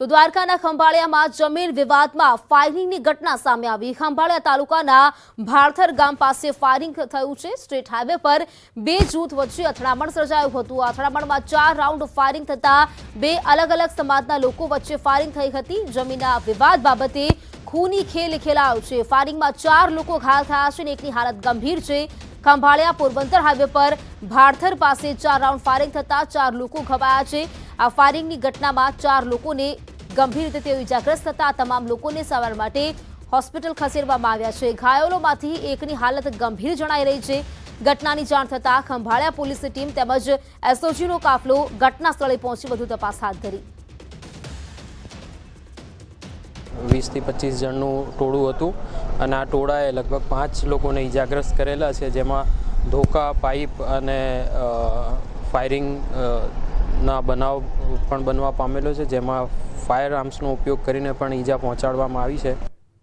તો દ્વારકાના ખંભાળિયામાં જમીન વિવાદમાં ફાયરિંગની ઘટના સામે આવી. ખંભાળિયા તાલુકાના ભાળથર ગામ પાસે ફાયરિંગ થયું છે. સ્ટેટ હાઈવે પર બે જૂથ વચ્ચે અથડામણ સર્જાયું હતું. અથડામણમાં ચાર રાઉન્ડ ફાયરિંગ થતા બે અલગ અલગ સમાજના લોકો વચ્ચે ફાયરિંગ થઈ હતી. જમીનના વિવાદ બાબતે ખૂની ખેલ ખેલાયો છે. ફાયરિંગમાં ચાર લોકો ઘાયલ થયા છે અને એકની હાલત ગંભીર છે. ખંભાળિયા પોરબંદર હાઈવે પર ભાડથર પાસે ચાર રાઉન્ડ ફાયરિંગ થતા ચાર લોકો ઘવાયા છે. આ ફાયરિંગની ઘટનામાં ચાર લોકોને ગંભીર રીતે તેઓ ઇજાગ્રસ્ત થતા તમામ લોકોને સારવાર માટે હોસ્પિટલ ખસેડવામાં આવ્યા છે. ઘાયલોમાંથી એકની હાલત ગંભીર જણાઈ રહી છે. ઘટનાની જાણ થતાં ખંભાળિયા પોલીસની ટીમ તેમજ એસઓજીનો કાફલો ઘટના સ્થળે પહોંચી વધુ તપાસ હાથ ધરી. વીસથી પચીસ જણનું ટોળું હતું અને આ ટોળાએ લગભગ પાંચ લોકોને ઇજાગ્રસ્ત કરેલા છે, જેમાં ધોકા, પાઇપ અને ફાયરિંગ ના બનાવ પણ બનવા પામેલો છે, જેમાં ફાયર આર્મ્સનો ઉપયોગ કરીને પણ ઈજા પહોંચાડવામાં આવી છે.